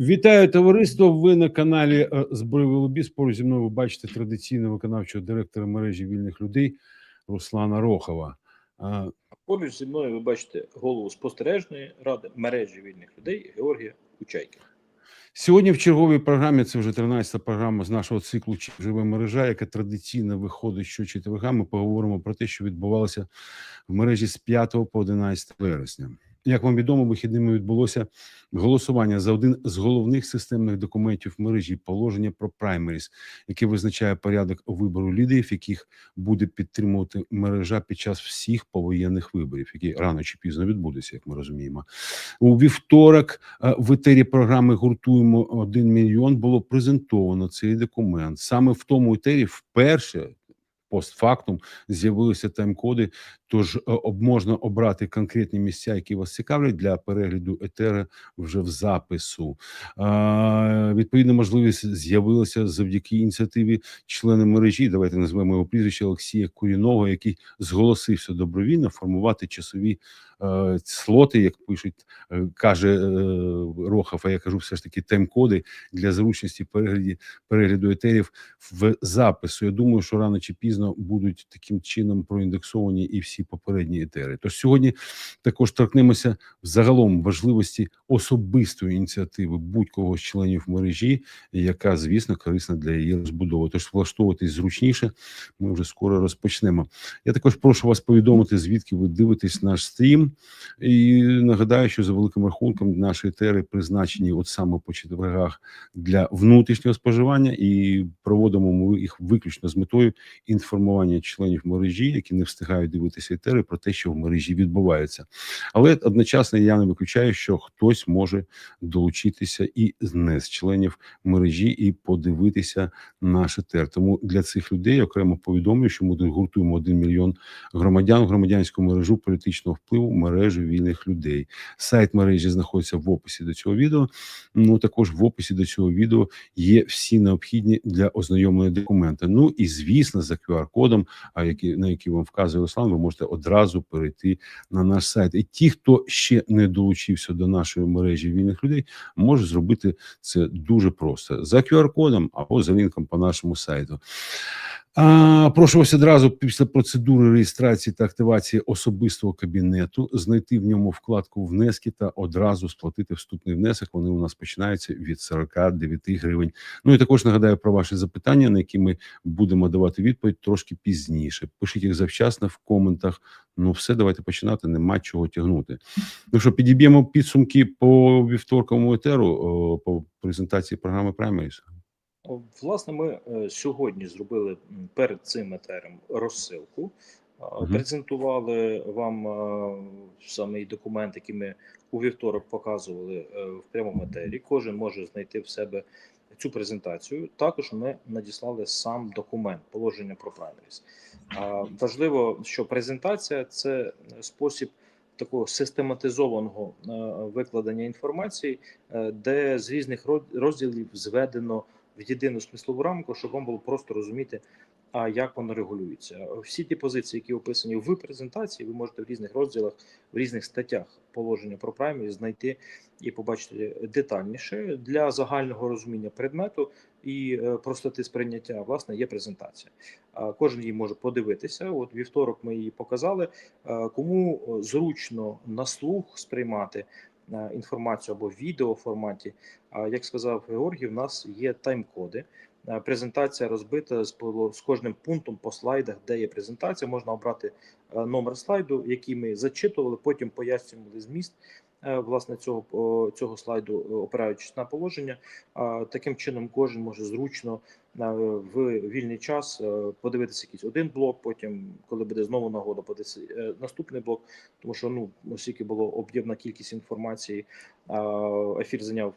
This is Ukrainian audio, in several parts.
Вітаю товариство. Ви на каналі е, Збройовий лобіст. Поруч зі мною ви бачите традиційного виконавчого директора мережі вільних людей Руслана Рохова. Поруч зі мною ви бачите голову спостережної ради мережі вільних людей Георгія Кучайки. Сьогодні в черговій програмі це вже 13-та програма з нашого циклу живе мережа, яка традиційно виходить щочетверга. Ми поговоримо про те, що відбувалося в мережі з 5 по 11 вересня. Як вам відомо, вихідними відбулося голосування за один з головних системних документів мережі положення про праймеріс, яке визначає порядок вибору лідерів, яких буде підтримувати мережа під час всіх повоєнних виборів, які рано чи пізно відбудуться, як ми розуміємо. У вівторок е, в етері програми Гуртуємо 1 мільйон було презентовано цей документ. Саме в тому етері вперше постфактум з'явилися тайм-коди. Тож е, можна обрати конкретні місця, які вас цікавлять для перегляду етери вже в запису. Відповідна можливість з'явилася завдяки ініціативі члена мережі. Давайте назвемо його прізвище Олексія Куріного, який зголосився добровільно формувати часові е, слоти, як пишуть, е, каже Рохов, а я кажу, все ж таки тайм-коди для зручності перегляді перегляду етерів в запису. Я думаю, що рано чи пізно будуть таким чином проіндексовані і всі попередні етери. Тож сьогодні також торкнемося загалом важливості особистої ініціативи будь-кого з членів мережі, яка, звісно, корисна для її розбудови. Тож влаштовуватись зручніше. Ми вже скоро розпочнемо. Я також прошу вас повідомити, звідки ви дивитесь наш стрім. І нагадаю, що за великим рахунком наші етери призначені от саме по четвергах для внутрішнього споживання, і проводимо ми їх виключно з метою інформування членів мережі, які не встигають дивитися етери, про те, що в мережі відбувається. Але одночасно я не виключаю, що хтось може долучитися і не з членів мережі і подивитися наш етер. Тому для цих людей окремо повідомлю, що ми гуртуємо один мільйон громадян громадянську мережу політичного впливу мережі вільних людей. Сайт мережі знаходиться в описі до цього відео. Ну також в описі до цього відео є всі необхідні для ознайомлення документи. Ну і звісно, за QR-кодом, а які на який вам вказує Руслан, ви можете одразу перейти на наш сайт. І ті, хто ще не долучився до нашої мережі вільних людей, може зробити це дуже просто за QR-кодом або за лінком по нашому сайту. А, прошу вас одразу після процедури реєстрації та активації особистого кабінету знайти в ньому вкладку внески та одразу сплатити вступний внесок. Вони у нас починаються від 49 гривень. Ну і також нагадаю про ваші запитання, на які ми будемо давати відповідь трошки пізніше. Пишіть їх завчасно в коментах. Ну, все, давайте починати. Нема чого тягнути. Ну що, підіб'ємо підсумки по вівторковому етеру по презентації програми Primaries. Власне, ми е, сьогодні зробили перед цим етером розсилку. Мгм. Презентували вам е, самий документ, який ми у вівторок показували е, в прямому етері. Кожен може знайти в себе цю презентацію. Також ми надіслали сам документ положення про праймеріс. Важливо, що презентація це спосіб такого систематизованого викладення інформації, де з різних роз- розділів зведено в єдину смислову рамку, щоб вам було просто розуміти, а як воно регулюється. Всі ті позиції, які описані в презентації, ви можете в різних розділах, в різних статтях положення про праймері знайти і побачити детальніше для загального розуміння предмету і е, простоти сприйняття. Власне, є презентація. Кожен її може подивитися. От вівторок ми її показали. Кому е, зручно на слух сприймати інформацію або відео форматі. А як сказав Георгій, в нас є тайм-коди. Презентація розбита з кожним пунктом по слайдах, де є презентація. Можна обрати номер слайду, який ми зачитували, потім пояснювали зміст власне цього цього слайду, е, опираючись на положення. Таким чином, кожен може зручно в вільний час е, подивитися якийсь один блок. Потім, коли буде знову нагода, подивитися е, наступний блок, тому що ну оскільки було об'ємна кількість інформації, ефір зайняв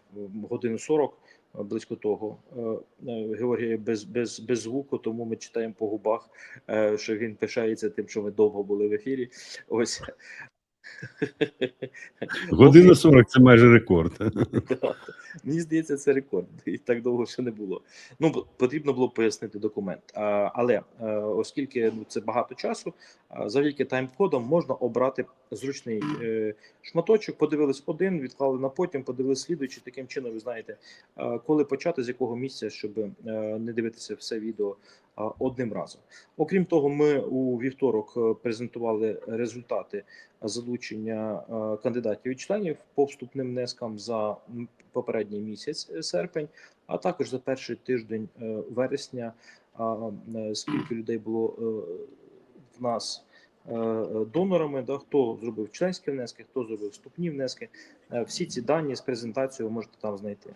годину 40, е, близько того. Георгій без, без, без звуку, тому ми читаємо по губах, що він пишається тим, що ми довго були в ефірі. Ось Година 40 це майже рекорд. Мені здається, це рекорд. І так довго ще не було. Ну потрібно було пояснити документ. Але е, оскільки ну, це багато часу, завдяки тайм-кодам можна обрати зручний е, шматочок. Подивились один, відклали на потім, подивились слідуючий. Таким чином, ви знаєте, е, коли почати, з якого місця, щоб не дивитися все відео одним разом. Окрім того, ми у вівторок е, презентували результати залучення е, кандидатів і членів по вступним внескам за попередній місяць е, серпень, а також за перший тиждень вересня. Скільки людей було в нас донорами, да, хто зробив членські внески, хто зробив вступні внески. Е, Всі ці дані з презентацією ви можете там знайти.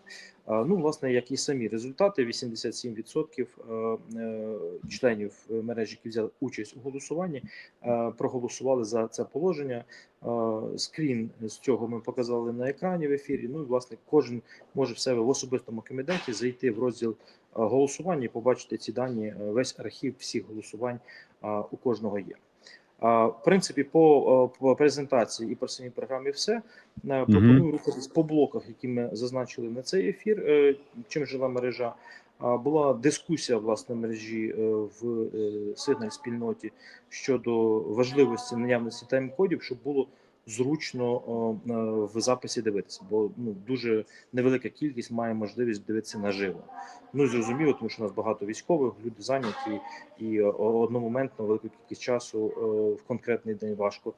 Ну, власне, як і самі результати, 87% е, е, членів е, мережі, які взяли участь у голосуванні, е, проголосували за це положення. Е, Скрін з цього ми показали на екрані в ефірі. Ну і власне кожен може в себе в особистому комітеті зайти в розділ е, голосування і побачити ці дані. е, Весь архів всіх голосувань е, у кожного є. В принципі, по, е, по презентації і по самій програмі все. Е, Пропоную рухатись по блоках, які ми зазначили на цей ефір. Е, Чим жила мережа? Була дискусія власне мережі в сигнал спільноті щодо важливості наявності тайм-кодів, щоб було зручно е, в записі дивитися, бо ну дуже невелика кількість має можливість дивитися наживо. Ну зрозуміло, тому що у нас багато військових, люди зайняті, і е, одномоментно велику кількість часу е, в конкретний день важко е,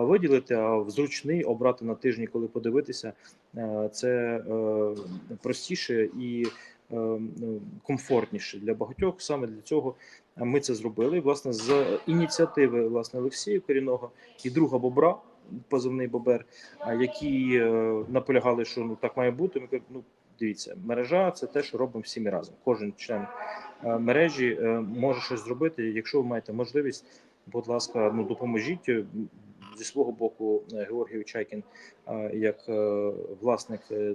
виділити. А в зручний обрати на тижні, коли подивитися, е, це е, простіше і е, комфортніше для багатьох. Саме для цього ми це зробили. Власне, з ініціативи власне Олексія Корінного і друга Бобра, позивний Бобер, які е, наполягали, що ну так має бути. Ми кажемо, ну дивіться, мережа це те, що робимо всі разом. Кожен член е, мережі е, може щось зробити. Якщо ви маєте можливість, будь ласка, ну допоможіть. Зі свого боку, Георгій Чайкін, як власник е,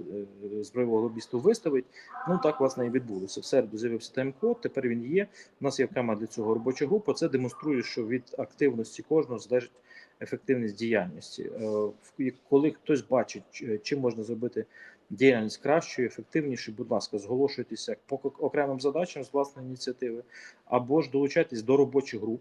лобісту, виставить. Ну так власне і відбулося. В середу з'явився тайм-код. Тепер він є. У нас є окрема для цього робоча група. Це демонструє, що від активності кожного залежить ефективність діяльності. Е, в- Коли хтось бачить, чим можна зробити діяльність кращою, ефективнішою, будь ласка, зголошуйтеся по ок- окремим задачам з власної ініціативи, або ж долучайтесь до робочих груп.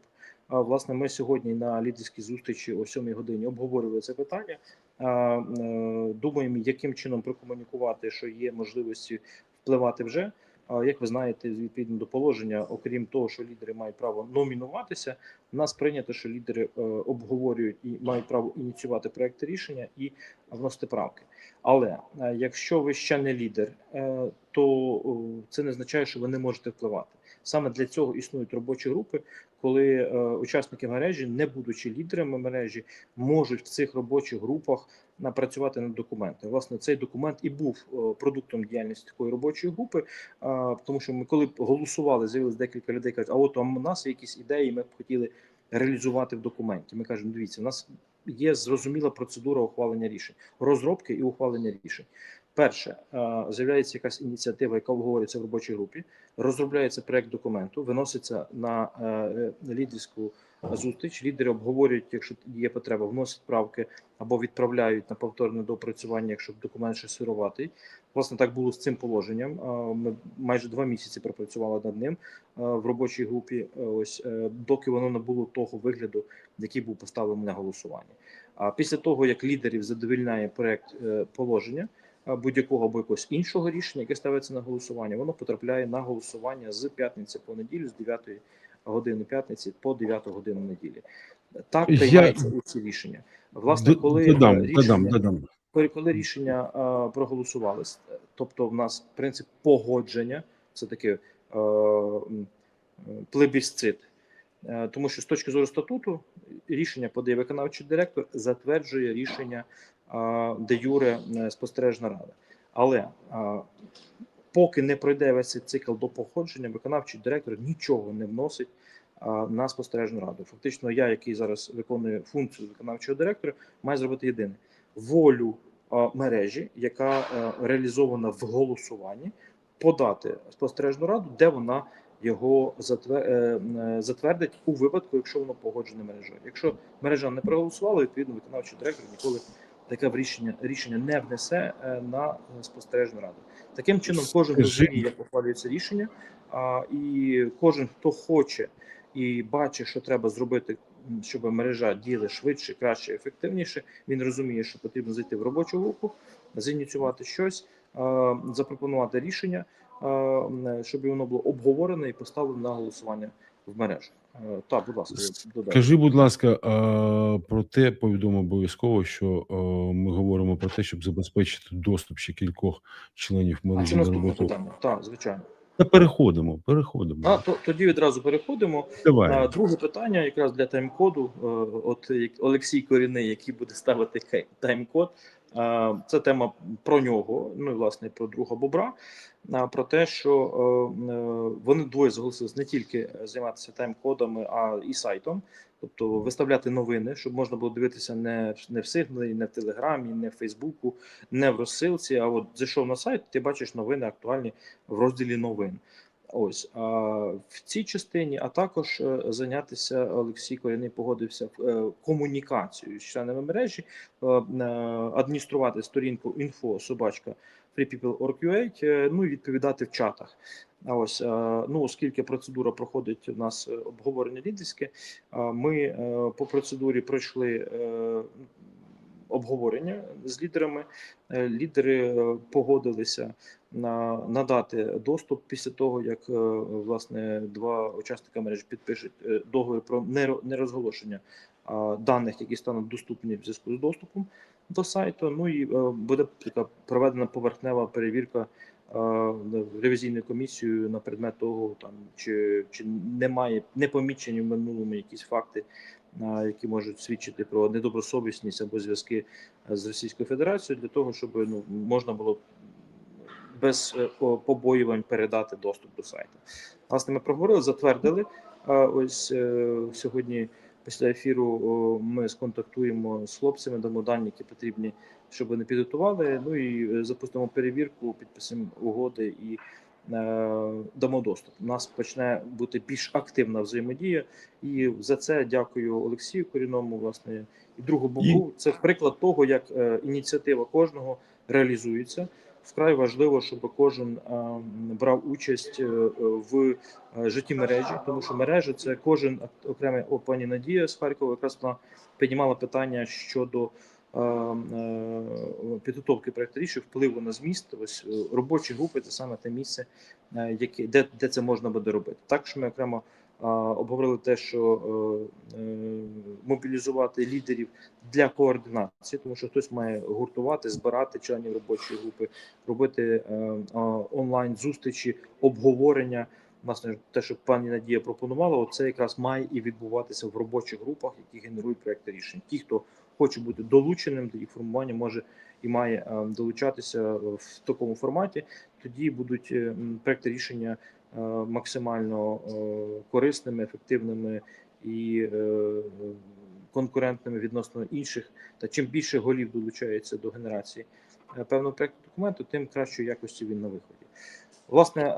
Власне, ми сьогодні на лідерській зустрічі о 7 годині обговорювали це питання. Е, Думаємо, яким чином прокомунікувати, що є можливості впливати вже. А, Як ви знаєте, відповідно до положення, окрім того, що лідери мають право номінуватися, у нас прийнято, що лідери е, обговорюють і мають право ініціювати проекти рішення і вносити правки. Але е, якщо ви ще не лідер, е, то це не означає, що ви не можете впливати. Саме для цього існують робочі групи, коли е, учасники мережі, не будучи лідерами мережі, можуть в цих робочих групах напрацювати над документом. Власне, цей документ і був е, продуктом діяльності такої робочої групи, а, тому що ми коли голосували, з'явилось декілька людей, кажуть, а от у нас є якісь ідеї, ми б хотіли реалізувати в документі. Ми кажемо, дивіться, у нас є зрозуміла процедура ухвалення рішень, розробки і ухвалення рішень. Перше, е, з'являється якась ініціатива, яка обговорюється в робочій групі, розробляється проект документу, виноситься на е, е, лідерську зустріч. Лідери обговорюють, якщо є потреба, вносять правки або відправляють на повторне доопрацювання, якщо документ ще сируватий. Власне, так було з цим положенням. Ми майже два місяці пропрацювали над ним в робочій групі. Ось доки воно не було того вигляду, який був поставлений на голосування. А після того, як лідерів задовільняє проект положення будь-якого або якогось іншого рішення, яке ставиться на голосування, воно потрапляє на голосування з п'ятниці по неділю, з 9 години п'ятниці по 9 годину неділі. Так Я- приймається у ці рішення. Власне, коли додам, е, додам, додам. коли, коли рішення е, проголосувалось, тобто в нас принцип погодження, це таке е, е, плебісцит. Е, Тому що з точки зору статуту рішення подає виконавчий директор, затверджує рішення е, де юре е, спостережна рада. Але поки не пройде весь цей цикл до походження, виконавчий директор нічого не вносить на спостережну раду. Фактично, я, який зараз виконую функцію виконавчого директора, маю зробити єдине волю мережі, яка е, реалізована в голосуванні, подати спостережну раду, де вона його е, затвердить у випадку, якщо воно погоджене мережою. Якщо мережа не проголосувала, відповідно виконавчий директор ніколи таке рішення рішення не внесе е, на спостережну раду. Таким чином, кожен розуміє, як ухвалюється рішення, а, і кожен, хто хоче і бачить, що треба зробити, щоб мережа діяла швидше, краще, ефективніше. Він розуміє, що потрібно зайти в робочу групу, зініціювати щось, а, запропонувати рішення, а, щоб воно було обговорене і поставлено на голосування в мережу. Е, Так, будь ласка, додайте. Скажи, будь ласка, про те повідомо обов'язково, що ми говоримо про те, щоб забезпечити доступ ще кількох членів мережі на роботу. Так, звичайно. Та переходимо, переходимо. А то тоді відразу переходимо. Давай. А, Друге питання, якраз для тайм-коду. Е, От Олексій Корінний, який буде ставити тайм-код. Це тема про нього, ну і власне про друга бобра. Про те, що е, е, вони двоє зголосились не тільки займатися тайм-кодами, а і сайтом, тобто виставляти новини, щоб можна було дивитися не, не в Сигналі, не в Телеграмі, не в Фейсбуку, не в розсилці. А от зайшов на сайт, ти бачиш новини актуальні в розділі новин. Ось а в цій частині, а також е, зайнятися Олексій Коряний погодився е, комунікацією з членами мережі, е, е, адмініструвати сторінку інфо собачка freepeople.org.ua, е, ну і відповідати в чатах. А ось е, ну, оскільки процедура проходить у нас е, обговорення лідерське, е, ми е, по процедурі пройшли е, обговорення з лідерами. Е, Лідери е, погодилися на надати доступ після того, як е, власне два учасника мережі підпишуть договір про неро- нерозголошення даних, які стануть доступні в зв'язку з доступом до сайту. Ну і буде така проведена поверхнева перевірка ревізійною комісією на предмет того, там чи, чи немає не помічені в минулому якісь факти, які можуть свідчити про недобросовісність або зв'язки е, з Російською Федерацією для того, щоб ну можна було без е, побоювань передати доступ до сайту. Власне, ми проговорили, затвердили. Ось е, сьогодні, після ефіру, ми сконтактуємо з хлопцями, дамо дані, які потрібні, щоб вони підготували. Ну і е, запустимо перевірку, підписуємо угоди і е, дамо доступ. У нас почне бути більш активна взаємодія, і за це дякую Олексію Коріному, власне, і другу Богу. Це приклад того, як е, ініціатива кожного реалізується. Вкрай важливо, щоб кожен е, брав участь е, в е, житті мережі, тому що мережа це кожен ок- окремий О, пані Надія з Харкова. Якраз вона піднімала питання щодо е, е, підготовки проекту рішень, впливу на зміст. Ось е, робочі групи це саме те місце, е, яке де, де це можна буде робити. Також ми окремо е, обговорили те, що е, е, мобілізувати лідерів для координації, тому що хтось має гуртувати, збирати членів робочої групи, робити е, е, онлайн зустрічі, обговорення. Власне, те, що пані Надія пропонувала, це якраз має і відбуватися в робочих групах, які генерують проекти рішень. Ті, хто хоче бути долученим до їх формування, може і має е, долучатися в такому форматі. Тоді будуть е, проекти рішення е, максимально корисними, ефективними і конкурентними відносно інших. Та чим більше голів долучається до генерації певного проекту документу, тим кращої якості він на виході. Власне,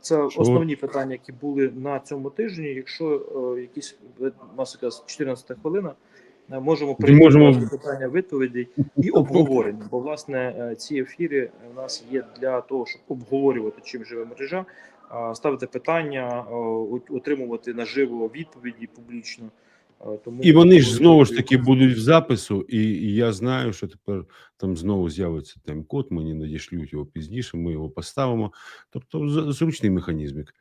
це основні питання, які були на цьому тижні. Якщо е, якісь якраз 14 хвилина, е, можемо перейти Можемо- питання відповідей і обговорення. Бо власне е, ці ефіри у нас є для того, щоб обговорювати, чим живе мережа, ставити питання, отримувати наживо відповіді публічно. Тому І вони ж знову ж таки будуть в запису, і, і я знаю, що тепер там знову з'явиться тайм-код, мені надішлють його пізніше, ми його поставимо. Тобто зручний механізмик.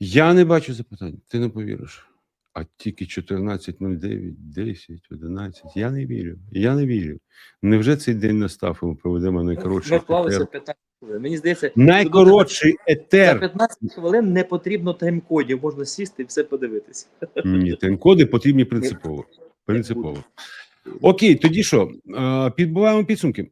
Я не бачу запитань, ти не повіриш. А тільки 14.09, 10, 11. Я не вірю. Я не вірю. Невже цей день настав, і ми проведемо найкоротший ми вклалися етер? 15 хвилин. Мені здається, Найкоротший за етер. 15 хвилин не потрібно тайм-кодів, можна сісти і все подивитися. Ні, тайм-коди потрібні принципово. Принципово. Окей, тоді що? Е, Підбиваємо підсумки.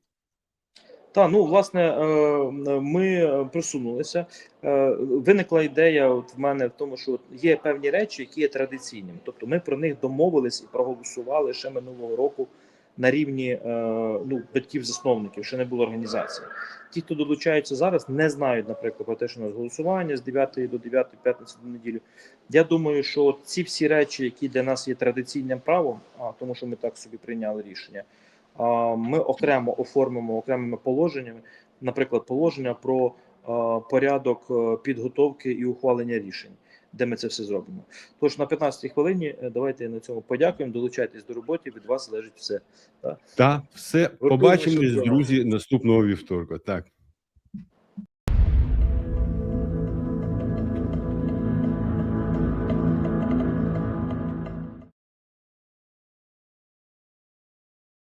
Та ну власне, е, ми просунулися. Е, Виникла ідея от в мене в тому, що є певні речі, які є традиційними. Тобто, ми про них домовились і проголосували ще минулого року на рівні е, ну, батьків-засновників, ще не було організації. Ті, хто долучаються зараз, не знають, наприклад, про те, що у нас голосування з 9 до 9 п'ятниці до неділі. Я думаю, що ці всі речі, які для нас є традиційним правом, а тому що ми так собі прийняли рішення, ми окремо оформимо окремими положеннями, наприклад, положення про а, порядок е, підготовки і ухвалення рішень, де ми це все зробимо. Тож на 15-й хвилині е, давайте на цьому подякуємо. Долучайтесь до роботи. Від вас залежить все. Та все побачимось, друзі, наступного вівторка. Так.